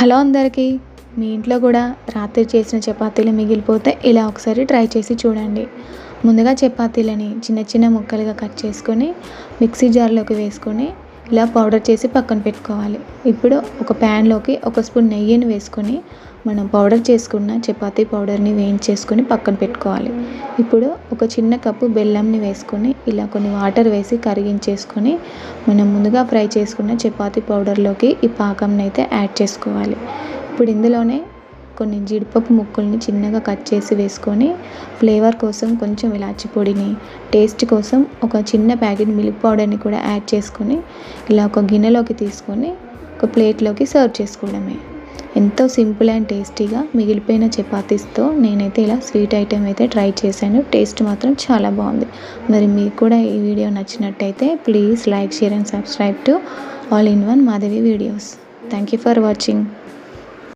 Hello అందరికీ. మీ ఇంట్లో కూడా రాత్రి చేసిన చపాతీలు మిగిలిపోతే ఇలా ఒకసారి ట్రై చేసి చూడండి. ముందుగా చపాతీలని చిన్న చిన్న ముక్కలుగా కట్ చేసుకొని మిక్సీ జార్లోకి వేసుకొని ఇలా పౌడర్ చేసి పక్కన పెట్టుకోవాలి. ఇప్పుడు ఒక ప్యాన్లోకి ఒక స్పూన్ నెయ్యిని వేసుకొని మనం పౌడర్ చేసుకున్న చపాతీ పౌడర్ని వేయించేసుకొని పక్కన పెట్టుకోవాలి. ఇప్పుడు ఒక చిన్న కప్పు బెల్లంని వేసుకొని ఇలా కొన్ని వాటర్ వేసి కరిగించేసుకొని మనం ముందుగా ఫ్రై చేసుకున్న చపాతీ పౌడర్లోకి ఈ పాకంని అయితే యాడ్ చేసుకోవాలి. ఇప్పుడు ఇందులోనే కొన్ని జీడిపప్పు ముక్కల్ని చిన్నగా కట్ చేసి వేసుకొని ఫ్లేవర్ కోసం కొంచెం ఇలాచి పొడిని టేస్ట్ కోసం ఒక చిన్న ప్యాకెట్ మిల్క్ పౌడర్ని కూడా యాడ్ చేసుకొని ఇలా ఒక గిన్నెలోకి తీసుకొని ఒక ప్లేట్లోకి సర్వ్ చేసుకోవడమే. ఎంతో సింపుల్ అండ్ టేస్టీగా మిగిలిపోయిన చపాతీస్తో నేనైతే ఇలా స్వీట్ ఐటెం అయితే ట్రై చేశాను. టేస్ట్ మాత్రం చాలా బాగుంది. మరి మీకు కూడా ఈ వీడియో నచ్చినట్టయితే please like share and subscribe to all in one Madhavi videos. Thank you for watching.